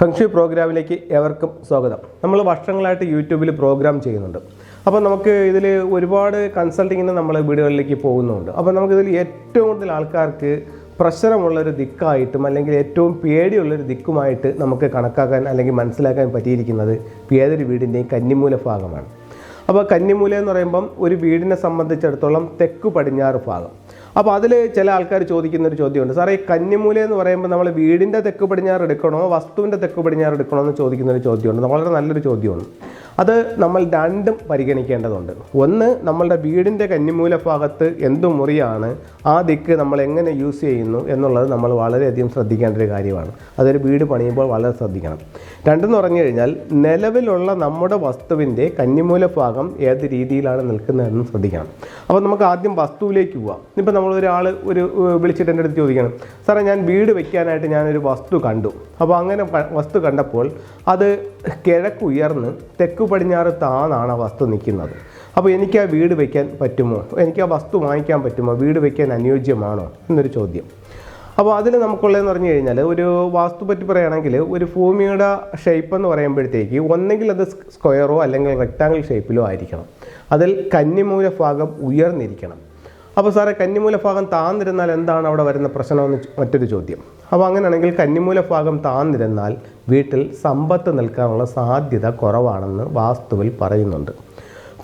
ഫംഗ്ഷി പ്രോഗ്രാമിലേക്ക് ഏവർക്കും സ്വാഗതം. നമ്മൾ വർഷങ്ങളായിട്ട് യൂട്യൂബിൽ പ്രോഗ്രാം ചെയ്യുന്നുണ്ട്. അപ്പോൾ നമുക്ക് ഇതിൽ ഒരുപാട് കൺസൾട്ടിങ്ങിന് നമ്മൾ വീടുകളിലേക്ക് പോകുന്നുണ്ട്. അപ്പോൾ നമുക്കിതിൽ ഏറ്റവും കൂടുതൽ ആൾക്കാർക്ക് പ്രശ്നമുള്ളൊരു ദിക്കായിട്ടും അല്ലെങ്കിൽ ഏറ്റവും പേടിയുള്ളൊരു ദിക്കുമായിട്ട് നമുക്ക് കണക്കാക്കാൻ അല്ലെങ്കിൽ മനസ്സിലാക്കാൻ പറ്റിയിരിക്കുന്നത് ഏതൊരു വീടിന്റെയും കന്നിമൂല ഭാഗമാണ്. അപ്പോൾ കന്നിമൂല എന്ന് പറയുമ്പം ഒരു വീടിനെ സംബന്ധിച്ചിടത്തോളം തെക്ക് പടിഞ്ഞാറ് ഭാഗം. അപ്പോൾ അതിൽ ചില ആൾക്കാർ ചോദിക്കുന്ന ഒരു ചോദ്യമുണ്ട്. സാറേ ഈ കന്നിമൂല എന്ന് പറയുമ്പോൾ നമ്മൾ വീടിന്റെ തെക്ക് പടിഞ്ഞാറ് എടുക്കണോ? വസ്തുവിന്റെ തെക്ക് പടിഞ്ഞാറ് എടുക്കണോ? എന്ന് ചോദിക്കുന്ന ഒരു ചോദ്യമുണ്ട് വളരെ നല്ലൊരു ചോദ്യമാണ്. അത് നമ്മൾ രണ്ടും പരിഗണിക്കേണ്ടതുണ്ട്. ഒന്ന് നമ്മളുടെ വീടിന്റെ കന്നിമൂല ഭാഗത്ത് എന്ത് മുറിയാണ്? ആ ദിക്ക് നമ്മൾ എങ്ങനെ യൂസ് ചെയ്യുന്നു? എന്നുള്ളത് നമ്മൾ വളരെയധികം ശ്രദ്ധിക്കേണ്ട ഒരു കാര്യമാണ്. അതൊരു വീട് പണിയുമ്പോൾ വളരെ ശ്രദ്ധിക്കണം. രണ്ടെന്ന് പറഞ്ഞു കഴിഞ്ഞാൽ നിലവിലുള്ള നമ്മുടെ വസ്തുവിന്റെ കന്നിമൂല ഭാഗം ഏത് രീതിയിലാണ് നിൽക്കുന്നതെന്ന് ശ്രദ്ധിക്കണം. അപ്പോൾ നമുക്ക് ആദ്യം വസ്തുവിലേക്ക് പോവാം. ഇപ്പം നമ്മൾ ഒരാൾ ഒരു വിളിച്ചിട്ട് എന്റെ അടുത്ത് ചോദിക്കണം സാറേ ഞാൻ വീട് വെക്കാനായിട്ട് ഞാനൊരു വസ്തു കണ്ടു. അപ്പോൾ അങ്ങനെ വസ്തു കണ്ടപ്പോൾ അത് കിഴക്ക് ഉയർന്ന് തെക്ക് പടിഞ്ഞാറ് താന്നാണ് ആ വസ്തു നിൽക്കുന്നത്. അപ്പോൾ എനിക്ക് ആ വീട് വയ്ക്കാൻ പറ്റുമോ? എനിക്ക് ആ വസ്തു വാങ്ങിക്കാൻ പറ്റുമോ? വീട് വയ്ക്കാൻ അനുയോജ്യമാണോ? എന്നൊരു ചോദ്യം. അപ്പോൾ അതിൽ നമുക്കുള്ളതെന്ന് പറഞ്ഞു കഴിഞ്ഞാൽ ഒരു വാസ്തു പറ്റി പറയുകയാണെങ്കിൽ ഒരു ഭൂമിയുടെ ഷേപ്പ് എന്ന് പറയുമ്പോഴത്തേക്ക് ഒന്നെങ്കിൽ അത് സ്ക്വയറോ അല്ലെങ്കിൽ റെക്റ്റാങ്കിൾ ഷേപ്പിലോ ആയിരിക്കണം. അതിൽ കന്നിമൂല ഭാഗം ഉയർന്നിരിക്കണം. അപ്പോൾ സാറേ കന്നിമൂല ഭാഗം താന്നിരുന്നാൽ എന്താണ് അവിടെ വരുന്ന പ്രശ്നമെന്ന് മറ്റൊരു ചോദ്യം. അപ്പോൾ അങ്ങനെയാണെങ്കിൽ കന്നിമൂല ഭാഗം താന്നിരുന്നാൽ വീട്ടിൽ സമ്പത്ത് നിൽക്കാനുള്ള സാധ്യത കുറവാണെന്ന് വാസ്തുവിൽ പറയുന്നുണ്ട്.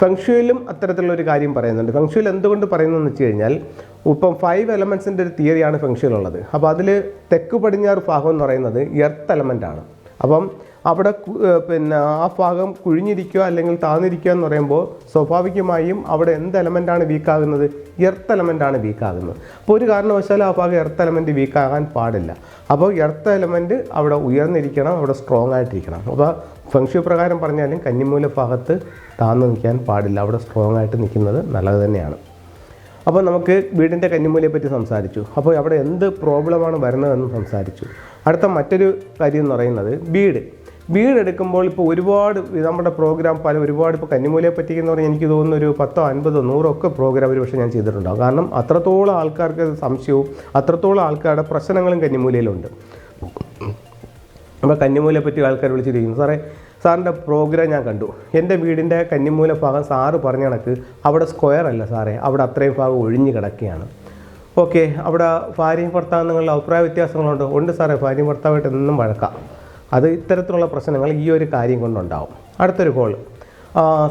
ഫെങ്ഷുയിലും അത്തരത്തിലുള്ള ഒരു കാര്യം പറയുന്നുണ്ട്. ഫെങ്ഷുയിൽ എന്തുകൊണ്ട് പറയുന്നതെന്ന് വെച്ച് കഴിഞ്ഞാൽ ഇപ്പം ഫൈവ് എലമെൻസിന്റെ ഒരു തിയറിയാണ് ഫെങ്ഷുയിലുള്ളത് അപ്പോൾ അതിൽ തെക്ക് പടിഞ്ഞാറ് ഭാഗം എന്ന് പറയുന്നത് എർത്ത് എലമെന്റ് ആണ്. അപ്പം അവിടെ പിന്നെ ആ ഭാഗം കുഴിഞ്ഞിരിക്കുക അല്ലെങ്കിൽ താന്നിരിക്കുക എന്ന് പറയുമ്പോൾ സ്വാഭാവികമായും അവിടെ എന്ത് എലമെന്റാണ് വീക്കാകുന്നത് എർത്ത് എലമെന്റാണ് വീക്കാകുന്നത് അപ്പോൾ ഒരു കാരണവശാലും ആ ഭാഗം എർത്ത് എലമെന്റ് വീക്കാകാൻ പാടില്ല. അപ്പോൾ എർത്ത് എലമെന്റ് അവിടെ ഉയർന്നിരിക്കണം അവിടെ സ്ട്രോങ് ആയിട്ടിരിക്കണം. അപ്പോൾ ഫംഗ്ഷൻ പ്രകാരം പറഞ്ഞാലും കന്നിമൂല ഭാഗത്ത് താന്ന് നിൽക്കാൻ പാടില്ല. അവിടെ സ്ട്രോങ് ആയിട്ട് നിൽക്കുന്നത് നല്ലത് തന്നെയാണ്. അപ്പോൾ നമുക്ക് വീടിന്റെ കന്നിമൂലയെ പറ്റി സംസാരിച്ചു. അപ്പോൾ അവിടെ എന്ത് പ്രോബ്ലമാണ് വരുന്നതെന്ന് സംസാരിച്ചു. അടുത്ത മറ്റൊരു കാര്യം എന്ന് പറയുന്നത് വീട്. വീട് എടുക്കുമ്പോൾ ഇപ്പോൾ ഒരുപാട് നമ്മുടെ പ്രോഗ്രാം പല ഒരുപാട് ഇപ്പോൾ കന്നിമൂലയെ പറ്റി എന്ന് പറഞ്ഞാൽ എനിക്ക് തോന്നുന്ന ഒരു പത്തോ അൻപതോ നൂറോ ഒക്കെ പ്രോഗ്രാം ഒരു പക്ഷേ ഞാൻ ചെയ്തിട്ടുണ്ടാകും കാരണം അത്രത്തോളം ആൾക്കാർക്ക് സംശയവും അത്രത്തോളം ആൾക്കാരുടെ പ്രശ്നങ്ങളും കന്നിമൂലയിലുണ്ട്. അപ്പോൾ കന്നിമൂലയെ പറ്റി ആൾക്കാർ വിളിച്ചിരിക്കുന്നു. സാറേ സാറിന്റെ പ്രോഗ്രാം ഞാൻ കണ്ടു. എന്റെ വീടിന്റെ കന്നിമൂല ഭാഗം സാറ് പറഞ്ഞ കണക്ക് അവിടെ സ്ക്വയർ അല്ല സാറേ. അവിടെ അത്രയും ഭാഗം ഒഴിഞ്ഞു കിടക്കുകയാണ്. ഓക്കെ അവിടെ ഭാര്യയും ഭർത്താവ് നിങ്ങളുടെ അഭിപ്രായ വ്യത്യാസങ്ങളുണ്ട്? ഉണ്ട് സാറേ ഭാര്യയും ഭർത്താവായിട്ട് എന്നും വഴക്കാം. അത് ഇത്തരത്തിലുള്ള പ്രശ്നങ്ങൾ ഈ ഒരു കാര്യം കൊണ്ടുണ്ടാവും. അടുത്തൊരു കോൾ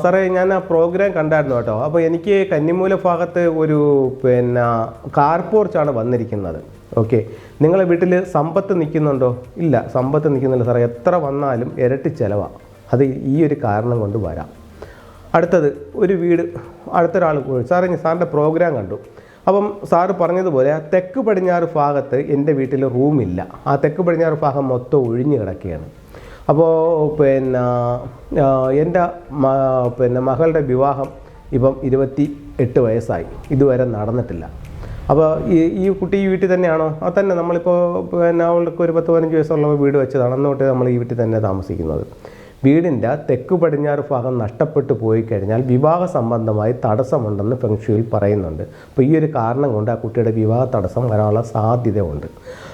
സാറേ ഞാൻ ആ പ്രോഗ്രാം കണ്ടായിരുന്നു കേട്ടോ. അപ്പോൾ എനിക്ക് കന്നിമൂല ഭാഗത്ത് ഒരു പിന്നെ കാർ പോർച്ചാണ് വന്നിരിക്കുന്നത്. ഓക്കെ നിങ്ങളെ വീട്ടിൽ സമ്പത്ത് നിൽക്കുന്നുണ്ടോ? ഇല്ല സമ്പത്ത് നിൽക്കുന്നില്ല സാറേ. എത്ര വന്നാലും ഇരട്ടി ചിലവാണ് അത് ഈ ഒരു കാരണം കൊണ്ട് വരാം. അടുത്തത് ഒരു വീട് അടുത്തൊരാൾ സാറേ ഞാൻ സാറിന്റെ പ്രോഗ്രാം കണ്ടു. അപ്പം സാറ് പറഞ്ഞതുപോലെ ആ തെക്ക് പടിഞ്ഞാറ് ഭാഗത്ത് എന്റെ വീട്ടിൽ റൂമില്ല. ആ തെക്ക് പടിഞ്ഞാറ് ഭാഗം മൊത്തം ഒഴിഞ്ഞു കിടക്കുകയാണ്. അപ്പോൾ പിന്നെ എന്റെ പിന്നെ മകളുടെ വിവാഹം ഇപ്പം ഇരുപത്തി എട്ട് വയസ്സായി. ഇതുവരെ നടന്നിട്ടില്ല. അപ്പോൾ ഈ ഈ കുട്ടി ഈ വീട്ടിൽ തന്നെയാണോ? അത് തന്നെ നമ്മളിപ്പോൾ പിന്നെ അവൾക്ക് ഒരു പത്ത് പതിനഞ്ച് വയസ്സുള്ള വീട് വെച്ചതാണ്. അന്നോട്ട് നമ്മൾ ഈ വീട്ടിൽ തന്നെ താമസിക്കുന്നത്. വീടിന്റെ തെക്ക് പടിഞ്ഞാറ് ഭാഗം നഷ്ടപ്പെട്ടു പോയി കഴിഞ്ഞാൽ വിവാഹ സംബന്ധമായി തടസ്സമുണ്ടെന്ന് ഫെങ്ഷുയിൽ പറയുന്നുണ്ട്. അപ്പോൾ ഈ ഒരു കാരണം കൊണ്ട് ആ കുട്ടിയുടെ വിവാഹ തടസ്സം വരാനുള്ള സാധ്യതയുണ്ട്.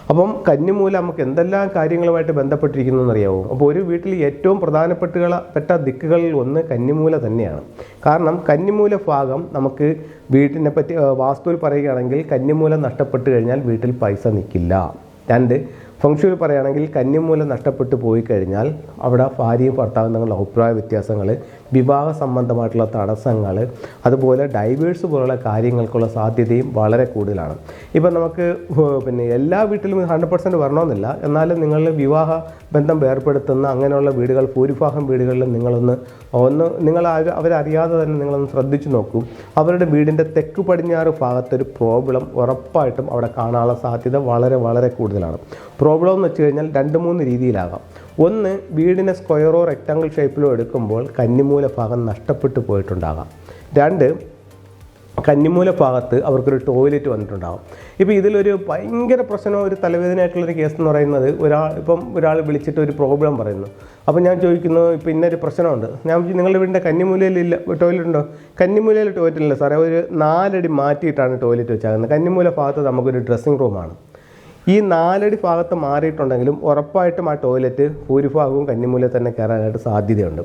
അപ്പം കന്നിമൂല നമുക്ക് എന്തെല്ലാം കാര്യങ്ങളുമായിട്ട് ബന്ധപ്പെട്ടിരിക്കുന്നു എന്നറിയാവോ? അപ്പോൾ ഒരു വീട്ടിൽ ഏറ്റവും പ്രധാനപ്പെട്ട പെട്ട ദിക്കുകളിൽ ഒന്ന് കന്നിമൂല തന്നെയാണ്. കാരണം കന്നിമൂല ഭാഗം നമുക്ക് വീട്ടിനെ പറ്റി വാസ്തുവിൽ പറയുകയാണെങ്കിൽ കന്നിമൂല നഷ്ടപ്പെട്ടു കഴിഞ്ഞാൽ വീട്ടിൽ പൈസ നിൽക്കില്ല. രണ്ട് ഫംഗ്ഷനിൽ പറയുകയാണെങ്കിൽ കന്യമൂലം നഷ്ടപ്പെട്ടു പോയി കഴിഞ്ഞാൽ അവിടെ ഭാര്യയും ഭർത്താവും തമ്മിലുള്ള അഭിപ്രായ വ്യത്യാസങ്ങൾ വിവാഹ സംബന്ധമായിട്ടുള്ള തടസ്സങ്ങൾ അതുപോലെ ഡൈവേഴ്സ് പോലുള്ള കാര്യങ്ങൾക്കുള്ള സാധ്യതയും വളരെ കൂടുതലാണ്. ഇപ്പം നമുക്ക് പിന്നെ എല്ലാ വീട്ടിലും ഹൺഡ്രഡ് പെർസെന്റ് വരണമെന്നില്ല. എന്നാലും നിങ്ങൾ വിവാഹ ബന്ധം വേർപ്പെടുത്തുന്ന അങ്ങനെയുള്ള വീടുകൾ ഭൂരിഭാഗം വീടുകളിൽ നിങ്ങളൊന്ന് ഒന്ന് നിങ്ങൾ അവ- അവരറിയാതെ തന്നെ നിങ്ങളൊന്ന് ശ്രദ്ധിച്ചു നോക്കൂ. അവരുടെ വീടിന്റെ തെക്ക് പടിഞ്ഞാറ് ഭാഗത്തൊരു പ്രോബ്ലം ഉറപ്പായിട്ടും അവിടെ കാണാനുള്ള സാധ്യത വളരെ വളരെ കൂടുതലാണ്. പ്രോബ്ലം എന്ന് വെച്ച് കഴിഞ്ഞാൽ രണ്ട് മൂന്ന് രീതിയിലാകാം ഒന്ന് വീടിനെ സ്ക്വയറോ റെക്റ്റാങ്കിൾ ഷേപ്പിലോ എടുക്കുമ്പോൾ കന്നിമൂല ഭാഗം നഷ്ടപ്പെട്ടു പോയിട്ടുണ്ടാകാം. രണ്ട് കന്നിമൂല ഭാഗത്ത് അവർക്കൊരു ടോയ്ലറ്റ് വന്നിട്ടുണ്ടാകും. ഇപ്പോൾ ഇതിലൊരു ഭയങ്കര പ്രശ്നമോ ഒരു തലവേദനയായിട്ടുള്ളൊരു കേസ് എന്ന് പറയുന്നത് ഒരാൾ ഇപ്പം ഒരാൾ വിളിച്ചിട്ട് ഒരു പ്രോബ്ലം പറയുന്നു. അപ്പോൾ ഞാൻ ചോദിക്കുന്നു ഇപ്പം ഇന്നൊരു പ്രശ്നമുണ്ട്. ഞാൻ നിങ്ങളുടെ വീടിന്റെ കന്നിമൂലയിലില്ല ടോയ്ലറ്റ് ഉണ്ടോ? കന്നിമൂലയിൽ ടോയ്ലറ്റ് ഇല്ല സാറേ ഒരു നാലടി മാറ്റിയിട്ടാണ് ടോയ്ലറ്റ് വെച്ചാകുന്നത് കന്നിമൂല ഭാഗത്ത് നമുക്കൊരു ഡ്രസ്സിംഗ് റൂമാണ് ഈ നാലടി ഭാഗത്ത് മാറിയിട്ടുണ്ടെങ്കിലും ഉറപ്പായിട്ടും ആ ടോയ്ലറ്റ് ഭൂരിഭാഗവും കന്നിമൂല തന്നെ കയറാനായിട്ട് സാധ്യതയുണ്ട്.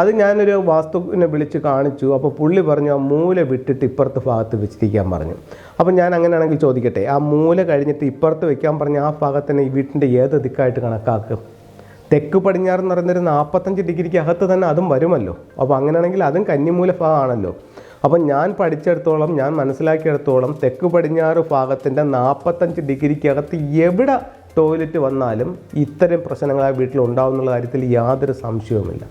അത് ഞാനൊരു വാസ്തുവിനെ വിളിച്ച് കാണിച്ചു. അപ്പോൾ പുള്ളി പറഞ്ഞു ആ മൂല വിട്ടിട്ട് ഇപ്പുറത്തെ ഭാഗത്ത് വെച്ചിരിക്കാൻ പറഞ്ഞു. അപ്പോൾ ഞാൻ അങ്ങനെയാണെങ്കിൽ ചോദിക്കട്ടെ ആ മൂല കഴിഞ്ഞിട്ട് ഇപ്പുറത്ത് വെക്കാൻ പറഞ്ഞ ആ ഭാഗത്തിനെ ഈ വീട്ടിന്റെ ഏത് ദിക്കായിട്ട് കണക്കാക്കും? തെക്ക് പടിഞ്ഞാറ് എന്ന് പറയുന്നൊരു നാൽപ്പത്തഞ്ച് ഡിഗ്രിക്ക് അകത്ത് തന്നെ അതും വരുമല്ലോ. അപ്പോൾ അങ്ങനെയാണെങ്കിൽ അതും കന്നിമൂല ഭാഗമാണല്ലോ. അപ്പം ഞാൻ പഠിച്ചെടുത്തോളം ഞാൻ മനസ്സിലാക്കിയെടുത്തോളം തെക്ക് പടിഞ്ഞാറ് ഭാഗത്തിന്റെ നാൽപ്പത്തഞ്ച് ഡിഗ്രിക്കകത്ത് എവിടെ ടോയ്ലറ്റ് വന്നാലും ഇത്തരം പ്രശ്നങ്ങൾ ആ വീട്ടിൽ ഉണ്ടാവും എന്നുള്ള കാര്യത്തിൽ യാതൊരു സംശയവുമില്ല.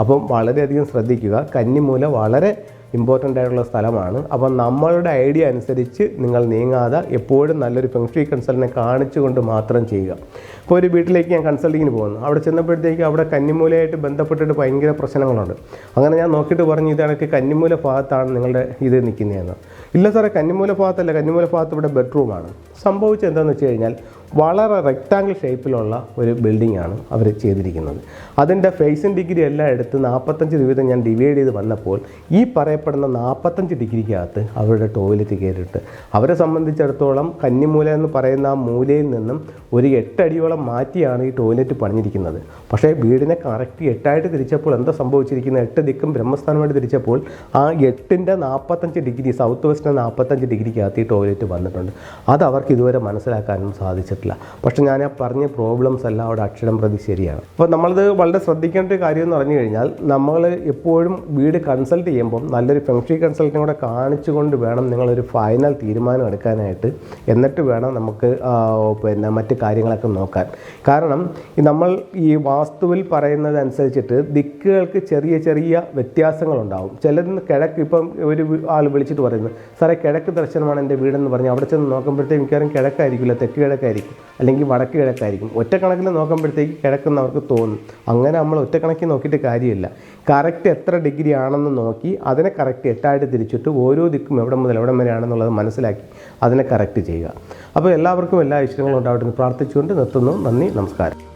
അപ്പം വളരെയധികം ശ്രദ്ധിക്കുക. കന്നിമൂല വളരെ ഇമ്പോർട്ടന്റ് ആയിട്ടുള്ള സ്ഥലമാണ്. അപ്പം നമ്മളുടെ ഐഡിയ അനുസരിച്ച് നിങ്ങൾ നീങ്ങാതെ എപ്പോഴും നല്ലൊരു ഫെങ്ഷി കൺസൾട്ടിനെ കാണിച്ചുകൊണ്ട് മാത്രം ചെയ്യുക. ഇപ്പോൾ ഒരു വീട്ടിലേക്ക് ഞാൻ കൺസൾട്ടിങ്ങിന് പോകുന്നു. അവിടെ ചെന്നപ്പോഴത്തേക്ക് അവിടെ കന്നിമൂലയായിട്ട് ബന്ധപ്പെട്ടിട്ട് ഭയങ്കര പ്രശ്നങ്ങളുണ്ട്. അങ്ങനെ ഞാൻ നോക്കിയിട്ട് പറഞ്ഞു ഇതാണെങ്കിൽ കന്നിമൂല ഭാഗത്താണ് നിങ്ങളുടെ ഇത് നിൽക്കുന്നതെന്ന്. ഇല്ല സാറേ കന്നിമൂല ഭാഗത്തല്ല. കന്നിമൂല ഭാഗത്ത് ഇവിടെ ബെഡ്റൂമാണ് സംഭവിച്ചത് എന്താണെന്ന് വെച്ച് കഴിഞ്ഞാൽ വളരെ റെക്റ്റാങ്കിൾ ഷേപ്പിലുള്ള ഒരു ബിൽഡിംഗ് ആണ് അവർ ചെയ്തിരിക്കുന്നത്. അതിന്റെ ഫേസിൻ ഡിഗ്രി എല്ലാം എടുത്ത് നാൽപ്പത്തഞ്ച് വീതം ഞാൻ ഡിവൈഡ് ചെയ്ത് വന്നപ്പോൾ ഈ പറയപ്പെടുന്ന നാൽപ്പത്തഞ്ച് ഡിഗ്രിക്കകത്ത് അവരുടെ ടോയ്ലറ്റ് കയറിയിട്ട് അവരെ സംബന്ധിച്ചിടത്തോളം കന്നിമൂല എന്ന് പറയുന്ന ആ മൂലയിൽ നിന്നും ഒരു എട്ടടിയോളം മാറ്റിയാണ് ഈ ടോയ്ലറ്റ് പണിഞ്ഞിരിക്കുന്നത്. പക്ഷേ വീടിനെ കറക്റ്റ് എട്ടായിട്ട് തിരിച്ചപ്പോൾ എന്താ സംഭവിച്ചിരിക്കുന്നത്? എട്ട് ദിക്കും ബ്രഹ്മസ്ഥാനമായിട്ട് തിരിച്ചപ്പോൾ ആ എട്ടിന്റെ നാൽപ്പത്തഞ്ച് ഡിഗ്രി സൗത്ത് വെസ്റ്റിന്റെ നാൽപ്പത്തഞ്ച് ഡിഗ്രിക്കകത്ത് ഈ ടോയ്ലറ്റ് വന്നിട്ടുണ്ട്. അത് അവർക്ക് ഇതുവരെ മനസ്സിലാക്കാനും സാധിച്ചിട്ടില്ല. പക്ഷെ ഞാൻ ആ പറഞ്ഞ പ്രോബ്ലംസ് എല്ലാം അവിടെ അക്ഷരം പ്രതി ശരിയാണ്. അപ്പോൾ നമ്മളത് വളരെ ശ്രദ്ധിക്കേണ്ട ഒരു കാര്യം എന്ന് പറഞ്ഞു കഴിഞ്ഞാൽ നമ്മൾ എപ്പോഴും വീട് കൺസൾട്ട് ചെയ്യുമ്പം നല്ലൊരു ഫെങ്ഷി കൺസൾട്ടിനെ കൂടെ കാണിച്ചുകൊണ്ട് വേണം നിങ്ങളൊരു ഫൈനൽ തീരുമാനം എടുക്കാനായിട്ട്. എന്നിട്ട് വേണം നമുക്ക് പിന്നെ മറ്റ് കാര്യങ്ങളൊക്കെ നോക്കാൻ. കാരണം നമ്മൾ ഈ വാസ്തുവിൽ പറയുന്നത് അനുസരിച്ചിട്ട് ദിക്കുകൾക്ക് ചെറിയ ചെറിയ വ്യത്യാസങ്ങളുണ്ടാവും. ചിലതിന് കിഴക്ക് ഇപ്പം ഒരു ആൾ വിളിച്ചിട്ട് പറയുന്നു സാറേ കിഴക്ക് ദർശനമാണ് എന്റെ വീടെന്ന് പറഞ്ഞ് അവിടെ ചെന്ന് നോക്കുമ്പോഴത്തേക്ക് മിക്കവാറും കിഴക്കായിരിക്കില്ല തെക്ക് കിഴക്കായിരിക്കും അല്ലെങ്കിൽ വടക്ക് കിഴക്കായിരിക്കും. ഒറ്റ നോക്കുമ്പോഴത്തേക്ക് കിഴക്കെന്ന് അവർക്ക് തോന്നും. അങ്ങനെ നമ്മൾ ഒറ്റ നോക്കിയിട്ട് കാര്യമില്ല. കറക്റ്റ് എത്ര ഡിഗ്രി ആണെന്ന് നോക്കി അതിനെ കറക്റ്റ് എട്ടായിട്ട് തിരിച്ചിട്ട് ഓരോ ദിക്കും എവിടെ മുതൽ എവിടെ വരെയാണെന്നുള്ളത് മനസ്സിലാക്കി അതിനെ കറക്റ്റ് ചെയ്യുക. അപ്പോൾ എല്ലാവർക്കും എല്ലാ ഇഷ്ടങ്ങളും ഉണ്ടാവട്ടെ പ്രാർത്ഥിച്ചുകൊണ്ട് നിർത്തുന്നു. നന്ദി നമസ്കാരം.